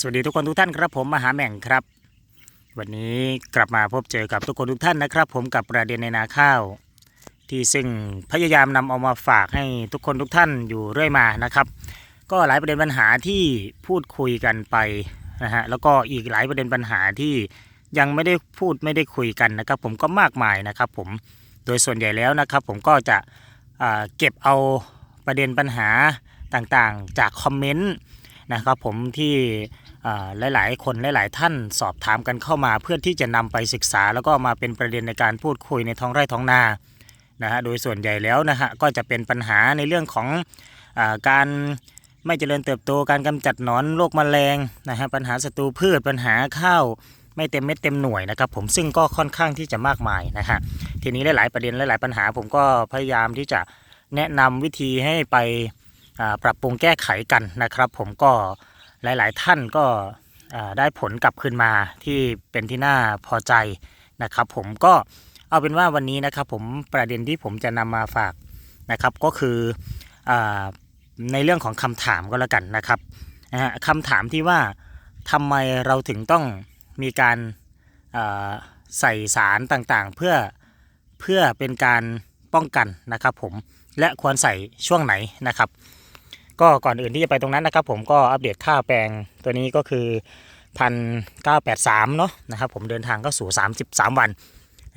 สวัสดีทุกคนทุกท่านครับผมมหาแหม่งครับ วันนี้กลับมาพบเจอกับทุกคนทุกท่านนะครับ ผมกับประเด็นในนาข้าว ที่ซึ่งพยายามนำเอามาฝากให้ทุกคนทุกท่านอยู่เรื่อยมานะครับ ก็หลายประเด็นปัญหาที่พูดคุยกันไปนะฮะแล้วก็อีกหลายประเด็นปัญหาที่ยังไม่ได้พูดไม่ได้คุยกันนะครับ ผมก็มากมายนะครับ ผมโดยส่วนใหญ่แล้วนะครับ ผมก็จะเก็บเอาประเด็นปัญหาต่างๆ จากคอมเมนต์นะครับผมที่ หลายๆ คนหลาย ๆ ท่านสอบถามกันเข้ามาเพื่อที่จะนำไปศึกษา แล้วก็มาเป็นประเด็นในการพูดคุยในท้องไร่ท้องนานะฮะโดยส่วนใหญ่แล้วนะฮะก็จะเป็นปัญหาในเรื่องของอการไม่เจริญเติบโตการกำจัดหนอนโรคแมลงนะฮะปัญหาศัตรูพืชปัญหาข้าวไม่เต็มเม็ดเต็มหน่วยนะครับผมซึ่งก็ค่อนข้างที่จะมากมายนะฮะทีนี้หลาย ๆ ประเด็นหลาย ๆ ปัญหา ผมก็พยายามที่จะแนะนำวิธีให้ไปปรับปรุงแก้ไขกันนะครับ ผมก็ หลาย ๆ ท่านก็ได้ผลกลับคืนมาที่เป็นที่น่าพอใจนะครับ ผมก็เอาเป็นว่าวันนี้นะครับ ผมประเด็นที่ผมจะนำมาฝากนะครับ ก็คืออในเรื่องของคำถามก็แล้วกันนะครับคำถามที่ว่าทำไมเราถึงต้องมีการใส่สารต่างๆ เพื่อเพื่อเป็นการป้องกันนะครับ ผมและควรใส่ช่วงไหนนะครับ ก็ก่อนอื่นที่จะไปตรงนั้นนะครับ ผมก็อัปเดตค่าแปลงตัวนี้ก็คือพันเก้าแปดสามเนาะนะครับผมเดินทางก็สู่สามสิบสามวัน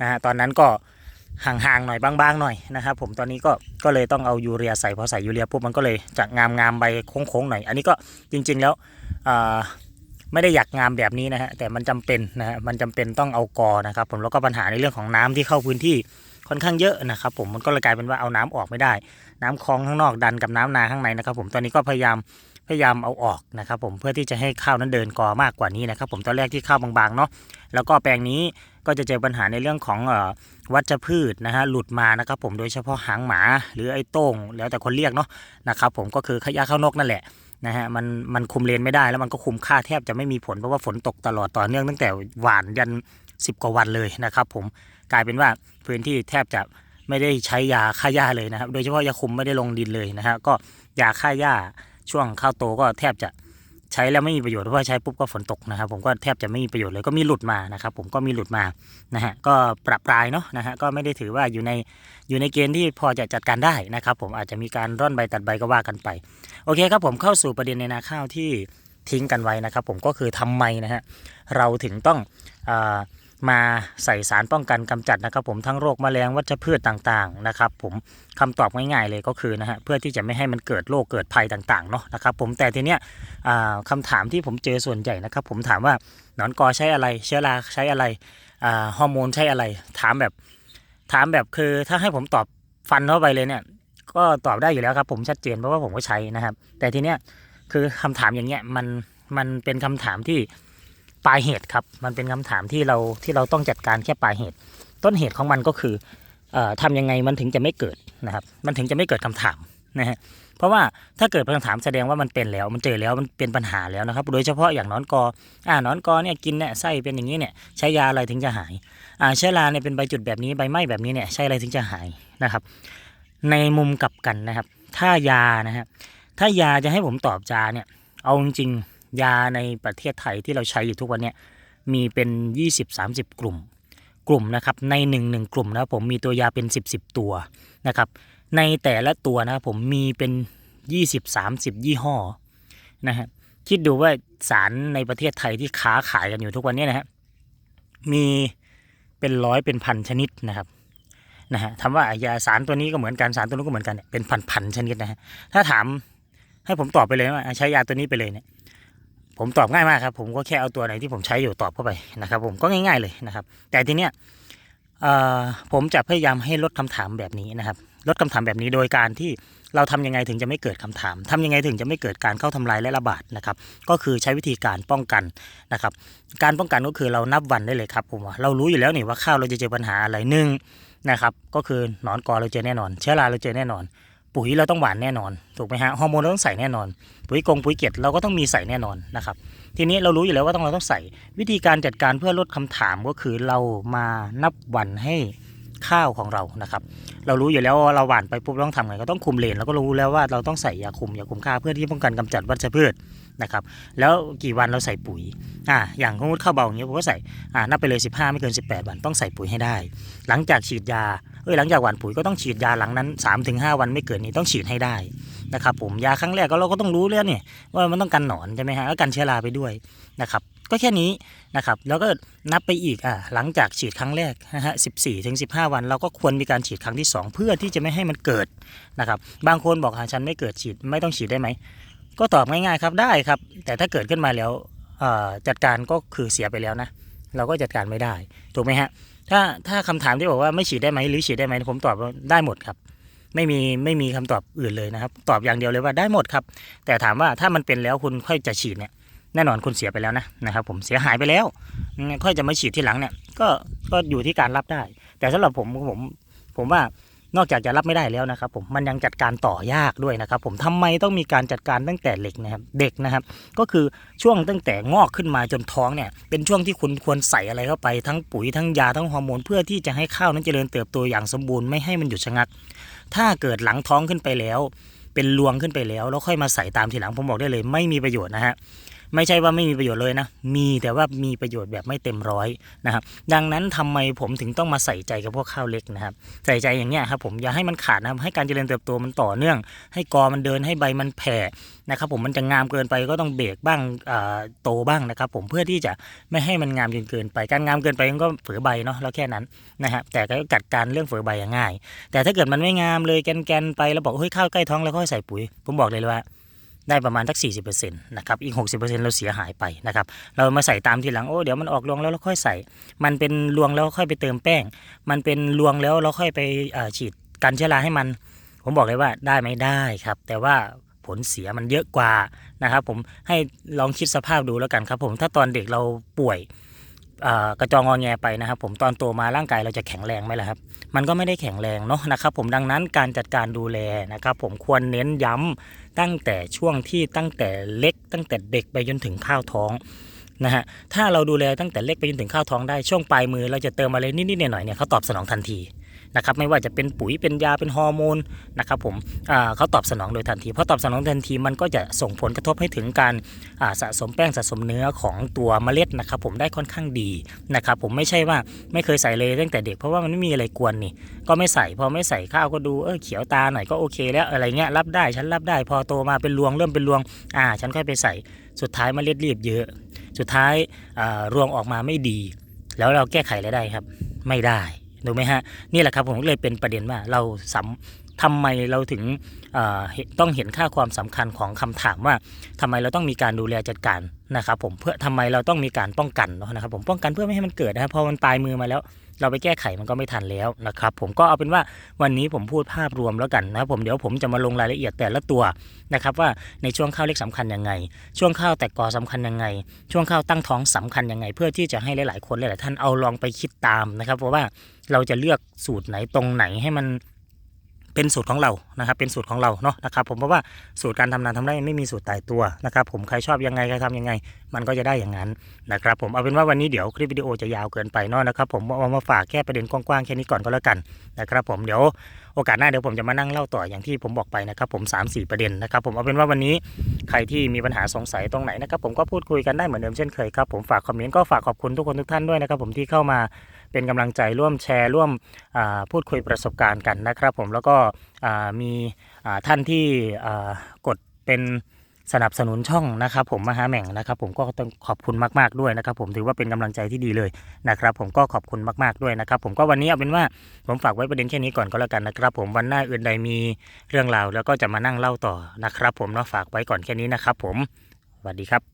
นะฮะตอนนั้นก็ห่างๆหน่อยบางๆหน่อยนะครับผมตอนนี้ก็ก็เลยต้องเอายูเรียใส่พอใส่ยูเรียปุ๊บมันก็เลยจะงามๆใบโค้งๆหน่อย อันนี้ก็จริง ๆแล้วไม่ได้อยากงามแบบนี้นะฮะแต่มันจำเป็นนะฮะมันจำเป็นต้องเอากอนะครับผมแล้วก็ปัญหาในเรื่องของน้ำที่เข้าพื้นที่ ค่อนข้างเยอะนะครับผมมันก็เลยกลายเป็นว่าเอาน้ำออกไม่ได้ น้ำคลองข้างนอกดันกับน้ำนาข้างในนะครับผมตอนนี้ก็พยายามพยายามเอาออกนะครับผมเพื่อที่จะให้ข้าวนั้นเดินกอมากกว่านี้นะครับผมตอนแรกที่ข้าวบางๆเนาะแล้วก็แปลงนี้ก็จะเจอปัญหาในเรื่องของออวัชพืชนะฮะหลุดมานะครับผมโดยเฉพาะหางหมาหรือไอ้โต้งแล้วแต่คนเรียกเนาะนะครับผมก็คือขยะข้าวนกนั่นแหละนะฮะมันมันคุมเลนไม่ได้แล้วมันก็คุมค่าแทบจะไม่มีผลเพราะว่าฝนตกตลอดต่อเนื่องตั้งแต่หวานยัน 10 กว่าวันเลยนะครับ ผมกลายเป็นว่าพื้นที่แทบจะไม่ได้ใช้ยาฆ่าหญ้าเลยนะครับ โดยเฉพาะยาคุมไม่ได้ลงดินเลยนะฮะก็ยาฆ่าหญ้าช่วงข้าวโตก็แทบจะใช้แล้วไม่มีประโยชน์เพราะว่าใช้ปุ๊บก็ฝนตกนะครับ ผมก็แทบจะไม่มีประโยชน์เลยก็มีหลุดมานะครับ ผมก็มีหลุดมานะฮะก็ปรับปรายเนาะนะฮะก็ไม่ได้ถือว่าอยู่ในอยู่ในเกณฑ์ที่พอจะจัดการได้นะครับ ผมอาจจะมีการร่อนใบตัดใบก็ว่ากันไป โอเคครับผมเข้าสู่ประเด็นในนาข้าวที่ทิ้งกันไว้นะครับ ผมก็คือทำไมนะฮะเราถึงต้องอา มาใส่สารป้องกันกำจัดนะครับ ผมทั้งโรคแมลงวัชพืชต่างๆนะครับ ผมคำตอบง่ายๆเลยก็คือนะฮะเพื่อที่จะไม่ให้มันเกิดโรคเกิดภัยต่างๆเนาะนะครับ ผมแต่ทีเนี้ยอ่าคำถามที่ผมเจอส่วนใหญ่นะครับ ผมถามว่าหนอนกอใช้อะไร เชื้อราใช้อะไรฮอร์โมนใช้อะไร ถามแบบถามแบบคือถ้าให้ผมตอบฟันเข้าไปเลยเนี่ยก็ตอบได้อยู่แล้วครับ ผมชัดเจนเพราะว่าผมก็ใช้นะครับ แต่ทีเนี้ยคือคำถามอย่างเงี้ยมันมันเป็นคำถามที่ ปลายเหตุครับ มันเป็นคำถามที่เราที่เราต้องจัดการแค่ปลายเหตุ ต้นเหตุของมันก็คืออ่อทำยังไงมันถึงจะไม่เกิดนะครับ มันถึงจะไม่เกิดคำถามนะฮะเพราะว่าถ้าเกิดคำถามแสดงว่ามันเป็นแล้ว มันเจอแล้วมันเป็นปัญหาแล้วนะครับ โดยเฉพาะอย่างนอนกออ่านอนกอเนี่ยกินเนี่ยไส้เป็นอย่างนี้เนี่ยใช้ยาอะไรถึงจะหายอ่าเชื้อราเนี่ยเป็นใบจุดแบบนี้ใบไหม้แบบนี้เนี่ยใช้อะไรถึงจะหายนะครับ ในมุมกลับกันนะครับ ถ้ายานะฮะถ้ายาจะให้ผมตอบจาเนี่ยเอาจริง ยาในประเทศไทยที่เราใช้อยู่ทุกวันเนี่ยมีเป็น 20-30 กลุ่ม กลุ่มนะครับใน1นึ่งกลุ่มนะผมมีตัวยาเป็น 10 10 ตัวนะครับในแต่ละตัวนะผมมีเป็น 20-30 ยี่ห้อนะฮะคิดดูว่าสารในประเทศไทยที่ค้าขายกันอยู่ทุกวันนี้นะฮะมีเป็นร้อยเป็นพันชนิดนะครับนะฮะถามว่ายาสารตัวนี้ก็เหมือนกันสารตัวนู้นก็เหมือนกันเนี่ยเป็นพันพันๆชนิดนะฮะถ้าถามให้ผมตอบไปเลยว่าใช้ยาตัวนี้ไปเลยเนี่ย ผมตอบง่ายมากครับผมก็แค่เอาตัวไหนที่ผมใช้อยู่ตอบเข้าไปนะครับ ผมก็ง่าย ๆเลยนะครับ แต่ทีเนี้ยผมจะพยายามให้ลดคำถามแบบนี้นะครับ ลดคำถามแบบนี้โดยการที่เราทำยังไงถึงจะไม่เกิดคำถามทำยังไงถึงจะไม่เกิดการเข้าทำลายและระบาดนะครับ ก็คือใช้วิธีการป้องกันนะครับ การป้องกันก็คือเรานับวันได้เลยครับผมเรารู้อยู่แล้วนี่ว่าข้าวเราจะเจอปัญหาอะไรหนึ่งนะครับ ก็คือหนอนกอเราเจอแน่นอน เชื้อราเราเจอแน่นอน ปุ๋ยเราต้องหวานแน่นอนถูกไหมฮะฮอร์โมนเราต้องใส่แน่นอน ปุ๋ยกงปุ๋ยเกล็ดเราก็ต้องมีใส่แน่นอนนะครับทีนี้เรารู้อยู่แล้วว่าต้องเราต้องใส่ วิธีการจัดการเพื่อลดคำถามก็คือเรามานับวันให้ ข้าวของเรานะครับ เรารู้อยู่แล้วว่าเราหว่านไปปุ๊บต้องทำไงก็ต้องคุมเลนเราก็รู้แล้วว่าเราต้องใส่ยาคุมยาคุมค่าเพื่อที่ป้องกันกำจัดวัชพืชนะครับแล้วกี่วันเราใส่ปุ๋ยอ่าอย่างสมมติข้าวเบาอย่างเงี้ยผมก็ใส่อ่านับไปเลย 15 ไม่เกิน 18 วันต้องใส่ปุ๋ยให้ได้ หลังจากฉีดยาเอ้ยหลังจากหว่านปุ๋ยก็ต้องฉีดยาหลังนั้น 3-5 วันไม่เกินนี้ต้องฉีดให้ได้นะครับผมยาครั้งแรกก็เราก็ต้องรู้แล้วเนี่ยว่ามันต้องกันหนอนใช่ไหมฮะแล้วกันเชื้อราไปด้วยนะครับก็แค่นี้นะครับ แล้วก็นับไปอีกอ่าหลังจากฉีดครั้งแรกนะฮะ14ถึง15วัน เราก็ควรมีการฉีดครั้งที่ 2 เพื่อที่จะไม่ให้มันเกิดนะครับ บางคนบอกหาฉันไม่เกิดฉีดไม่ต้องฉีดได้ไหม ก็ตอบง่ายๆครับได้ครับ แต่ถ้าเกิดขึ้นมาแล้วจัดการก็คือเสียไปแล้วนะ เราก็จัดการไม่ได้ถูกไหมฮะถ้าถ้าคำถามที่บอกว่าไม่ฉีดได้ไหมหรือฉีดได้ไหมผมตอบว่าได้หมดครับไม่มีไม่มีคำตอบอื่นเลยนะครับ ตอบอย่างเดียวเลยว่าได้หมดครับ แต่ถามว่าถ้ามันเป็นแล้วคุณค่อยจะฉีดเนี่ย แน่นอนคุณเสียไปแล้วนะนะครับผมเสียหายไปแล้ว ค่อยจะมาฉีดที่หลังเนี่ยก็ก็อยู่ที่การรับได้ แต่สำหรับผมผมผมว่านอกจากจะรับไม่ได้แล้วนะครับผมมันยังจัดการต่อยากด้วยนะครับ ผมทำไมต้องมีการจัดการตั้งแต่เด็กนะครับเด็กนะครับ ก็คือช่วงตั้งแต่งอกขึ้นมาจนท้องเนี่ย เป็นช่วงที่คุณควรใส่อะไรเข้าไปทั้งปุ๋ยทั้งยาทั้งฮอร์โมนเพื่อที่จะให้ข้าวนั้นเจริญเติบโตอย่างสมบูรณ์ไม่ให้มันหยุดชะงัก ถ้าเกิดหลังท้องขึ้นไปแล้ว เป็นรวงขึ้นไปแล้ว แล้วค่อยมาใส่ตามทีหลังผมบอกได้เลย ไม่มีประโยชน์นะฮะ ไม่ใช่ว่าไม่มีประโยชน์เลยนะ มีแต่ว่ามีประโยชน์แบบไม่เต็มร้อยนะครับ ดังนั้นทำไมผมถึงต้องมาใส่ใจกับพวกข้าวเล็กนะครับ ใส่ใจอย่างเงี้ยครับผมอย่าให้มันขาดนะครับ ให้การเจริญเติบโตมันต่อเนื่อง ให้กอมันเดินให้ใบมันแผ่นะครับผมมันจะงามเกินไปก็ต้องเบรกบ้างโตบ้างนะครับ ผมเพื่อที่จะไม่ให้มันงามจนเกินไป การงามเกินไปมันก็เฝือใบเนาะแล้วแค่นั้นนะฮะแต่ก็จัดการเรื่องเฝือใบอย่างง่าย แต่ถ้าเกิดมันไม่งามเลยแกนๆไปแล้วบอกเฮ้ยข้าวใกล้ท้องแล้วค่อยใส่ปุ๋ย ผมบอกเลยว่า ได้ประมาณสัก 40%นะครับอีก 60%เราเสียหายไปนะครับเรามาใส่ตามทีหลังโอ้เดี๋ยวมันออกรวงแล้วเราค่อยใส่ มันเป็นรวงแล้วค่อยไปเติมแป้ง มันเป็นรวงแล้วเราค่อยไปฉีดกันเชื้อราให้มัน ผมบอกเลยว่าได้ไหมได้ครับ แต่ว่าผลเสียมันเยอะกว่านะครับผมให้ลองคิดสภาพดูแล้วกันครับผมถ้าตอนเด็กเราป่วย กระจองงอแงไปนะครับ ผมตอนโตมาร่างกายเราจะแข็งแรงไหมล่ะครับ มันก็ไม่ได้แข็งแรงเนาะนะครับผมดังนั้นการจัดการดูแลนะครับ ผมควรเน้นย้ำตั้งแต่ช่วงที่ตั้งแต่เล็ก ตั้งแต่เด็กไปจนถึงข้าวท้องนะฮะถ้าเราดูแลตั้งแต่เล็กไปจนถึงข้าวท้องได้ช่วงปลายมือเราจะเติมอะไรนิดๆหน่อยๆเนี่ยเขาตอบสนองทันที นะครับไม่ว่าจะเป็นปุ๋ยเป็นยาเป็นฮอร์โมนนะครับผมเขาตอบสนองโดยทันทีเพราะตอบสนองทันทีมันก็จะส่งผลกระทบให้ถึงการาสะสมแป้งสะสมเนื้อของตัวเมล็ดนะครับผมได้ค่อนข้างดีนะครับผมไม่ใช่ว่าไม่เคยใส่เลยตั้งแต่เด็กเพราะว่ามันไม่มีอะไรกวนนี่ก็ไม่ใส่พอไม่ใส่ข้าวก็ดูเออเขียวตาหน่อยก็โอเคแล้วอะไรเงี้ยรับได้ฉันรับได้พอโตมาเป็นรวงเริ่มเป็นรวงอ่าฉันค่อยไปใส่สุดท้ายเมาเล็ดรีบเยอะ สุดท้ายารวงออกมาไม่ดี แล้วเราแก้ไขอะไรได้ครับ ไม่ได้ ถูกไหมฮะนี่แหละครับผมเลยเป็นประเด็นว่าเราสำทำไมเราถึงต้องเห็นค่าความสำคัญของคำถามว่าทำไมเราต้องมีการดูแลจัดการนะครับผมเพื่อทำไมเราต้องมีการป้องกันนะครับผมป้องกันเพื่อไม่ให้มันเกิดนะครับพอมันปลายมือมาแล้ว เราไปแก้ไขมันก็ไม่ทันแล้วนะครับผมก็เอาเป็นว่าวันนี้ผมพูดภาพรวมแล้วกันนะครับผมเดี๋ยวผมจะมาลงรายละเอียดแต่ละตัวนะครับว่าในช่วงข้าวเล็กสำคัญยังไง ช่วงข้าวแตกกอสำคัญยังไง ช่วงข้าวตั้งท้องสำคัญยังไง เพื่อที่จะให้หลาย ๆ คนหลาย ๆ ท่านเอาลองไปคิดตามนะครับเพราะว่าเราจะเลือกสูตรไหนตรงไหนให้มัน เป็นสูตรของเรานะครับ เป็นสูตรของเราเนาะนะครับผมเพราะว่าสูตรการทำนาทำไร่ไม่มีสูตรตายตัวนะครับผมใครชอบยังไงใครทำยังไง มันก็จะได้อย่างนั้นนะครับผมเอาเป็นว่าวันนี้เดี๋ยวคลิปวิดีโอจะยาวเกินไปเนาะนะครับผมเอามาฝากแค่ประเด็นกว้างๆแค่นี้ก่อนก็แล้วกันนะครับผมเดี๋ยว โอกาสหน้าเดี๋ยวผมจะมานั่งเล่าต่ออย่างที่ผมบอกไปนะครับผม 3 4 ประเด็นนะครับผมเอาเป็นว่าวันนี้ใครที่มีปัญหาสงสัยตรงไหนนะครับผมก็พูดคุยกันได้เหมือนเดิมเช่นเคยครับผมฝากคอมเมนต์ก็ฝากขอบคุณทุกคนทุกท่านด้วยนะครับผมที่เข้ามาเป็นกำลังใจร่วมแชร์ร่วมพูดคุยประสบการณ์กันนะครับผมแล้วก็มีท่านที่กดเป็น สนับสนุนช่องนะครับผมมหาแหม่งนะครับ ผมก็ต้องขอบคุณมากๆด้วยนะครับ ผมถือว่าเป็นกำลังใจที่ดีเลยนะครับ ผมก็ขอบคุณมากๆด้วยนะครับ ผมก็วันนี้เอาเป็นว่าผมฝากไว้ประเด็นแค่นี้ก่อนก็แล้วกันนะครับ ผมวันหน้าอื่นใดมีเรื่องราวแล้วก็จะมานั่งเล่าต่อนะครับ ผมเนาะฝากไว้ก่อนแค่นี้นะครับ ผมสวัสดีครับ